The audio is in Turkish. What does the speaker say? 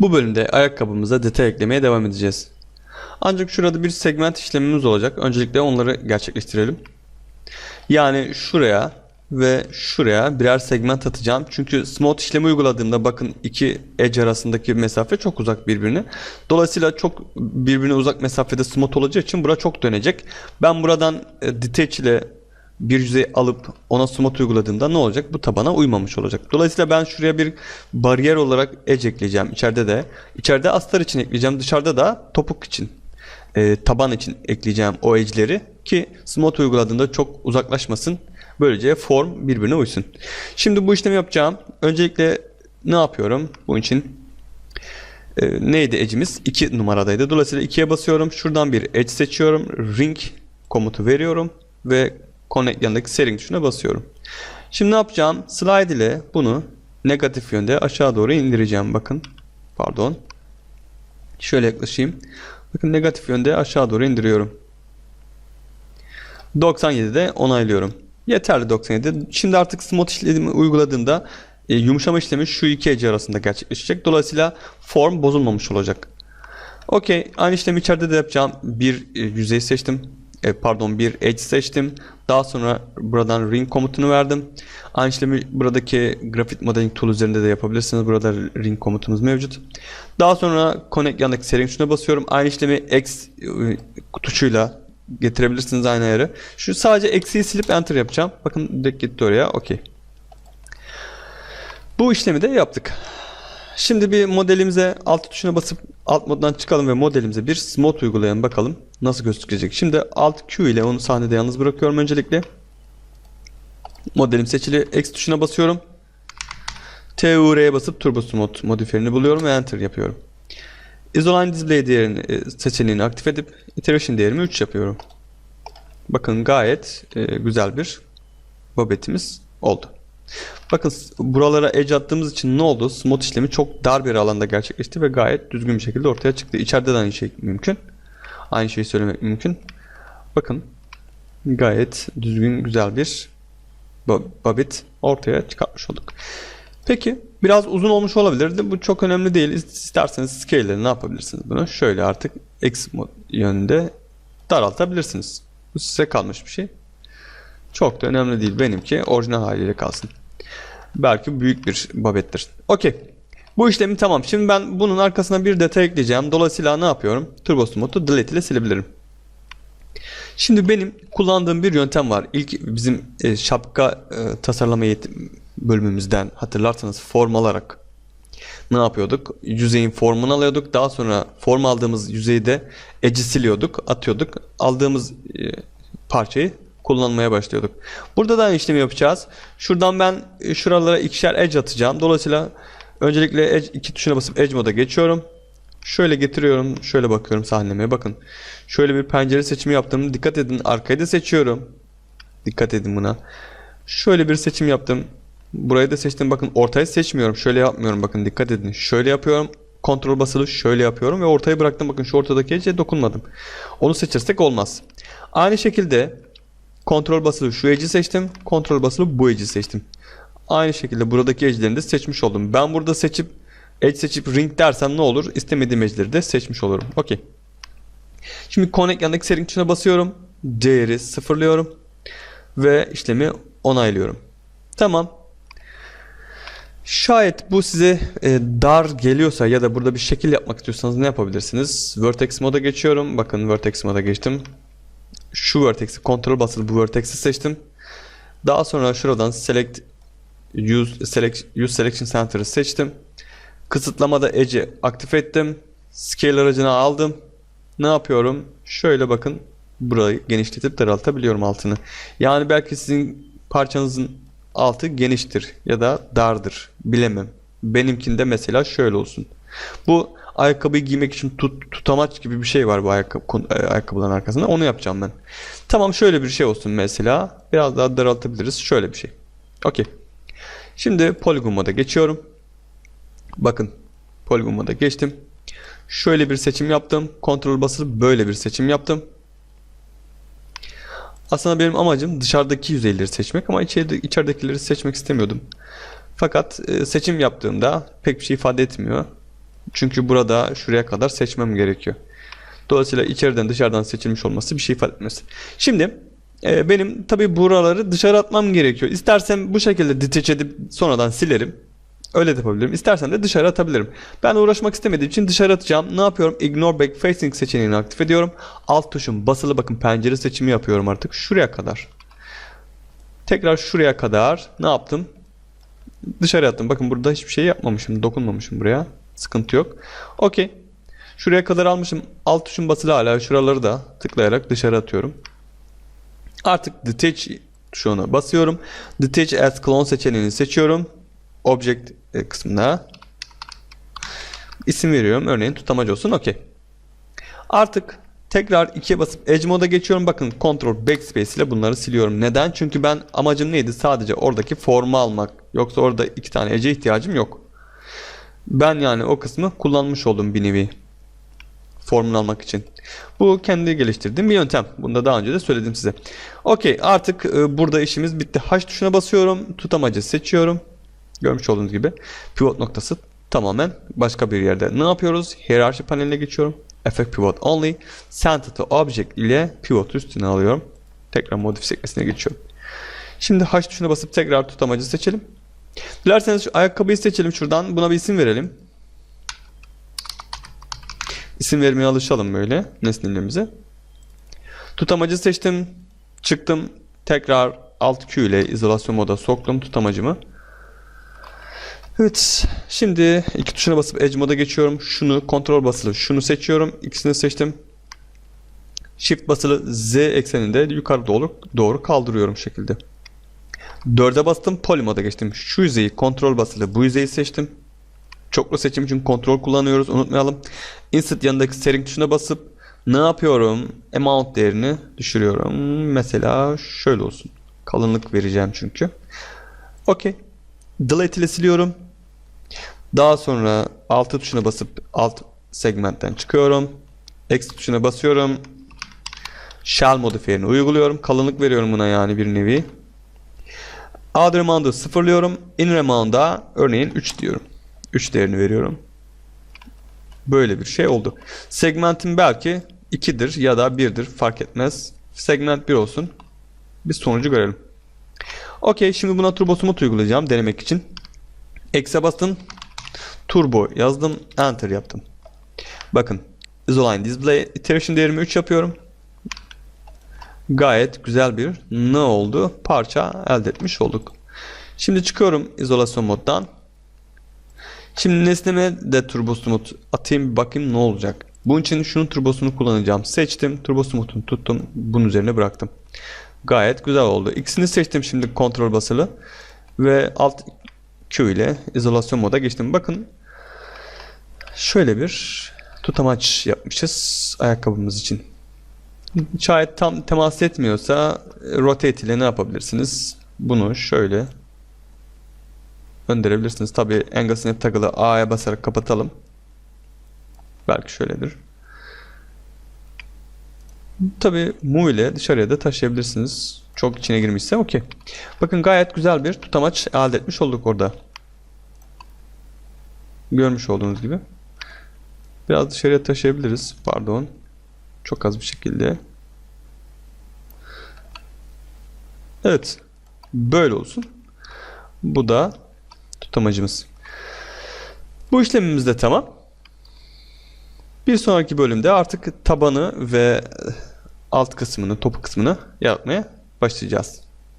Bu bölümde ayakkabımıza detay eklemeye devam edeceğiz. Ancak şurada bir segment işlemimiz olacak. Öncelikle onları gerçekleştirelim. Yani şuraya ve şuraya birer segment atacağım. Çünkü smooth işlemi uyguladığımda bakın iki edge arasındaki mesafe çok uzak birbirine. Dolayısıyla çok birbirine uzak mesafede smooth olacağı için bura çok dönecek. Ben buradan e, detach ile bir yüzey alıp ona smooth uyguladığımda ne olacak? Bu tabana uymamış olacak. Dolayısıyla ben şuraya bir bariyer olarak edge ekleyeceğim. İçeride de. İçeride astar için ekleyeceğim. Dışarıda da topuk için e, taban için ekleyeceğim o edge'leri ki smooth uyguladığında çok uzaklaşmasın. Böylece form birbirine uysun. Şimdi bu işlemi yapacağım. Öncelikle ne yapıyorum bunun için? E, neydi edge'imiz? 2 numaradaydı. Dolayısıyla 2'ye basıyorum. Şuradan bir edge seçiyorum. Ring komutu veriyorum ve connect yanındaki setting tuşuna basıyorum. Şimdi ne yapacağım? Slide ile bunu negatif yönde aşağı doğru indireceğim. Bakın. Pardon. Şöyle yaklaşayım. Bakın negatif yönde aşağı doğru indiriyorum. 97'de onaylıyorum. Yeterli 97. Şimdi artık smooth işlemi uyguladığımda e, yumuşama işlemi şu iki edge arasında gerçekleşecek. Dolayısıyla form bozulmamış olacak. Okey. Aynı işlemi içeride de yapacağım. Bir e, yüzey seçtim. E, pardon bir edge seçtim. Daha sonra buradan ring komutunu verdim. Aynı işlemi buradaki grafik modeling tool üzerinde de yapabilirsiniz. Burada ring komutumuz mevcut. Daha sonra connect yanındaki setting tuşuna basıyorum. Aynı işlemi x e, tuşuyla getirebilirsiniz aynı yere. Şu sadece eksiği silip enter yapacağım. Bakın direkt gitti oraya. Okey. Bu işlemi de yaptık. Şimdi bir modelimize alt tuşuna basıp alt moddan çıkalım ve modelimize bir smooth uygulayalım bakalım nasıl gözükecek. Şimdi alt Q ile onu sahnede yalnız bırakıyorum öncelikle. Modelim seçili. X tuşuna basıyorum. TUR'ye basıp Turbo Smooth modifiyerini buluyorum ve Enter yapıyorum. Isoline Display değerini e, seçeneğini aktif edip Iteration değerimi 3 yapıyorum. Bakın gayet e, güzel bir babetimiz oldu. Bakın buralara edge attığımız için ne oldu? Smooth işlemi çok dar bir alanda gerçekleşti ve gayet düzgün bir şekilde ortaya çıktı. İçeride de aynı şey mümkün. Aynı şeyi söylemek mümkün. Bakın gayet düzgün güzel bir babet ortaya çıkartmış olduk. Peki biraz uzun olmuş olabilirdi. Bu çok önemli değil. İsterseniz scale'leri ne yapabilirsiniz bunu? Şöyle artık X yönünde daraltabilirsiniz. Bu size kalmış bir şey. Çok da önemli değil. Benimki orijinal haliyle kalsın. Belki büyük bir babettir. Okey. Bu işlemi tamam. Şimdi ben bunun arkasına bir detay ekleyeceğim. Dolayısıyla ne yapıyorum? Turbo Smooth'u delete ile silebilirim. Şimdi benim kullandığım bir yöntem var. İlk bizim e, şapka e, tasarlama bölümümüzden hatırlarsanız form alarak ne yapıyorduk? Yüzeyin formunu alıyorduk. Daha sonra form aldığımız yüzeyde edge'i siliyorduk, atıyorduk. Aldığımız e, parçayı kullanmaya başlıyorduk. Burada da aynı işlemi yapacağız. Şuradan ben e, şuralara ikişer edge atacağım. Dolayısıyla öncelikle edge iki tuşuna basıp edge moda geçiyorum. Şöyle getiriyorum. Şöyle bakıyorum sahneme. Bakın. Şöyle bir pencere seçimi yaptım. Dikkat edin. Arkayı da seçiyorum. Dikkat edin buna. Şöyle bir seçim yaptım. Burayı da seçtim. Bakın ortayı seçmiyorum. Şöyle yapmıyorum. Bakın dikkat edin. Şöyle yapıyorum. Kontrol basılı şöyle yapıyorum ve ortayı bıraktım. Bakın şu ortadaki edge'e dokunmadım. Onu seçersek olmaz. Aynı şekilde kontrol basılı şu edge'i seçtim. Kontrol basılı bu edge'i seçtim. Aynı şekilde buradaki edge'lerini de seçmiş oldum. Ben burada seçip edge seçip ring dersem ne olur? İstemediğim edge'leri de seçmiş olurum. Okey. Şimdi connect yanındaki setting tuşuna basıyorum. Değeri sıfırlıyorum. Ve işlemi onaylıyorum. Tamam. Şayet bu size e, dar geliyorsa ya da burada bir şekil yapmak istiyorsanız ne yapabilirsiniz? Vertex moda geçiyorum. Bakın Vertex moda geçtim. Şu vertex'i kontrol basılı bu vertex'i seçtim. Daha sonra şuradan select use, select, use selection center'ı seçtim. Kısıtlamada edge'i aktif ettim. Scale aracını aldım. Ne yapıyorum? Şöyle bakın. Burayı genişletip daraltabiliyorum altını. Yani belki sizin parçanızın altı geniştir ya da dardır. Bilemem. Benimkinde mesela şöyle olsun. Bu ayakkabıyı giymek için tut, tutamaç gibi bir şey var bu ayakkabı, e, ayakkabıların arkasında. Onu yapacağım ben. Tamam şöyle bir şey olsun mesela. Biraz daha daraltabiliriz. Şöyle bir şey. Okey. Şimdi Polygon moda geçiyorum. Bakın. Polygon moda geçtim. Şöyle bir seçim yaptım. Kontrol basıp böyle bir seçim yaptım. Aslında benim amacım dışarıdaki yüzeyleri seçmek ama içeride, içeridekileri seçmek istemiyordum. Fakat e, seçim yaptığımda pek bir şey ifade etmiyor. Çünkü burada şuraya kadar seçmem gerekiyor. Dolayısıyla içeriden dışarıdan seçilmiş olması bir şey ifade etmez. Şimdi e, benim tabi buraları dışarı atmam gerekiyor. İstersem bu şekilde detach edip sonradan silerim. Öyle de yapabilirim. İstersen de dışarı atabilirim. Ben uğraşmak istemediğim için dışarı atacağım. Ne yapıyorum? Ignore back facing seçeneğini aktif ediyorum. Alt tuşum basılı bakın pencere seçimi yapıyorum artık. Şuraya kadar. Tekrar şuraya kadar ne yaptım? Dışarı attım. Bakın burada hiçbir şey yapmamışım. Dokunmamışım buraya. Sıkıntı yok. Okey. Şuraya kadar almışım. Alt tuşum basılı hala. Şuraları da tıklayarak dışarı atıyorum. Artık detach tuşuna basıyorum. Detach as clone seçeneğini seçiyorum. Object e, kısmına isim veriyorum. Örneğin tutamacı olsun. Okey. Artık tekrar ikiye basıp Edge moda geçiyorum. Bakın Ctrl Backspace ile bunları siliyorum. Neden? Çünkü ben amacım neydi? Sadece oradaki formu almak. Yoksa orada iki tane Edge'e ihtiyacım yok. Ben yani o kısmı kullanmış oldum bir nevi. Formunu almak için. Bu kendi geliştirdiğim bir yöntem. Bunu da daha önce de söyledim size. Okey artık e, burada işimiz bitti. H tuşuna basıyorum. Tutamacı seçiyorum. Görmüş olduğunuz gibi. Pivot noktası tamamen başka bir yerde. Ne yapıyoruz? Hierarchy paneline geçiyorum. Effect Pivot Only. Center to Object ile pivot üstüne alıyorum. Tekrar modif sekmesine geçiyorum. Şimdi H tuşuna basıp tekrar tutamacı seçelim. Dilerseniz şu ayakkabıyı seçelim şuradan. Buna bir isim verelim. İsim vermeye alışalım böyle nesnelerimize. Tutamacı seçtim. Çıktım. Tekrar Alt Q ile izolasyon moda soktum tutamacımı. Evet. Şimdi iki tuşuna basıp Edge moda geçiyorum. Şunu kontrol basılı şunu seçiyorum. İkisini seçtim. Shift basılı Z ekseninde yukarı doğru, doğru kaldırıyorum şekilde. 4'e bastım. Poly moda geçtim. Şu yüzeyi kontrol basılı bu yüzeyi seçtim. Çoklu seçim için kontrol kullanıyoruz. Unutmayalım. Insert yanındaki setting tuşuna basıp ne yapıyorum? Amount değerini düşürüyorum. Mesela şöyle olsun. Kalınlık vereceğim çünkü. Okey. Delete ile siliyorum. Daha sonra alt tuşuna basıp alt segmentten çıkıyorum. X tuşuna basıyorum. Shell modifierini uyguluyorum. Kalınlık veriyorum buna yani bir nevi. Outer amount'u sıfırlıyorum. Inner amount'a örneğin 3 diyorum. 3 değerini veriyorum. Böyle bir şey oldu. Segmentim belki 2'dir ya da 1'dir fark etmez. Segment 1 olsun. Bir sonucu görelim. Okey şimdi buna turbo smooth uygulayacağım denemek için. X'e bastım. Turbo yazdım. Enter yaptım. Bakın. Isoline Display Iteration değerimi 3 yapıyorum. Gayet güzel bir ne oldu? Parça elde etmiş olduk. Şimdi çıkıyorum izolasyon moddan. Şimdi nesneme de turbo smooth atayım bir bakayım ne olacak. Bunun için şunun turbosunu kullanacağım. Seçtim. Turbo smooth'unu tuttum. Bunun üzerine bıraktım. Gayet güzel oldu. İkisini seçtim şimdi kontrol basılı. Ve alt Q ile izolasyon moda geçtim. Bakın şöyle bir tutamaç yapmışız ayakkabımız için. Şayet tam temas etmiyorsa rotate ile ne yapabilirsiniz? Bunu şöyle gönderebilirsiniz. Tabi engasine takılı A'ya basarak kapatalım. Belki şöyledir. Tabi mu ile dışarıya da taşıyabilirsiniz. Çok içine girmişse okey. Bakın gayet güzel bir tutamaç elde etmiş olduk orada. Görmüş olduğunuz gibi. Biraz dışarıya taşıyabiliriz. Pardon. Çok az bir şekilde. Evet. Böyle olsun. Bu da tutamacımız. Bu işlemimiz de tamam. Bir sonraki bölümde artık tabanı ve alt kısmını, topu kısmını yaratmaya başlayacağız.